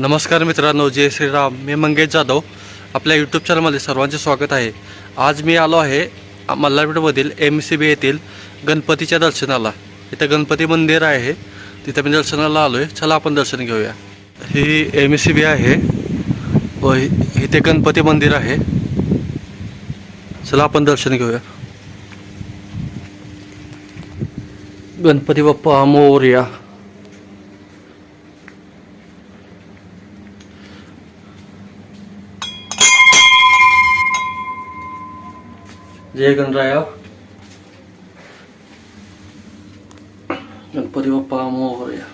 नमस्कार मित्रांनो जय श्रीराम. मी मंगेश जाधव. आपल्या यूट्यूब चॅनलमध्ये सर्वांचे स्वागत आहे. आज मी आलो आहे मल्हारपेठमधील एम सी बी येथील गणपतीच्या दर्शनाला. इथं गणपती मंदिर आहे. तिथं मी दर्शनाला आलो आहे चला आपण दर्शन घेऊया. ही एम सी बी आहे व इथे गणपती मंदिर आहे. चला आपण दर्शन घेऊया. गणपती बाप्पा मोर्या. जय गणराया गणपती बाप्पा मोरया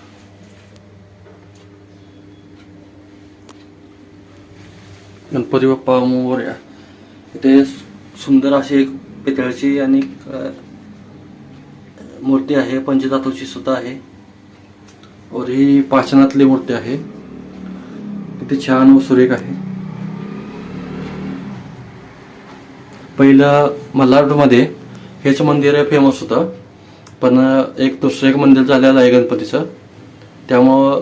गणपती बाप्पा मोरया इथे सुंदर अशी एक पितळची आणि मूर्ती आहे. पंचधातूची सुद्धा आहे. और ही पाषाणातली मूर्ती आहे. किती छान व सुरेख आहे. पहिलं मल्हारमध्ये हेच मंदिर फेमस होतं. पण एक दुसरं एक मंदिर झालेलं आहे गणपतीचं. त्यामुळं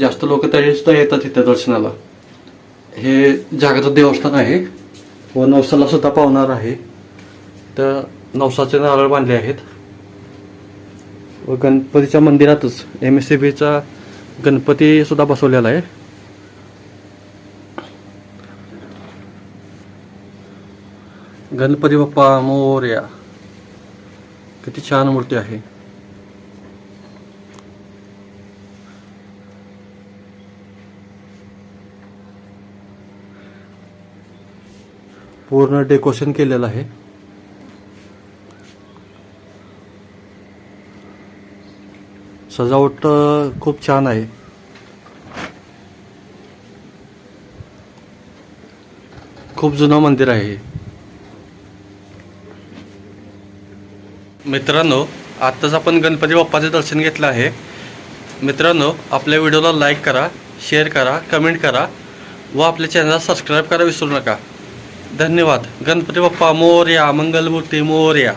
जास्त लोक तरी सुद्धा येतात इथं दर्शनाला. हे जागृत देवस्थान आहे. व नवसाला सुद्धा पावणार आहे. तर नवसाचे नारळ बांधले आहेत. व गणपतीच्या मंदिरातच एम एस सी बीचा गणपती सुद्धा बसवलेला आहे. गणपती बाप्पा मोर्या. किती छान मूर्ती आहे. पूर्ण डेकोरेशन केलेलं आहे. सजावट खूप छान आहे. खूप जुनं मंदिर आहे मित्रांनो आत्ताच आपण गणपती बाप्पाचे दर्शन घेतलं आहे. मित्रांनो आपल्या व्हिडिओला लाईक करा शेअर करा कमेंट करा व आपल्या चॅनलला सबस्क्राईब करा विसरू नका. धन्यवाद. गणपती बाप्पा मोर्या मंगलमूर्ती मोर्या.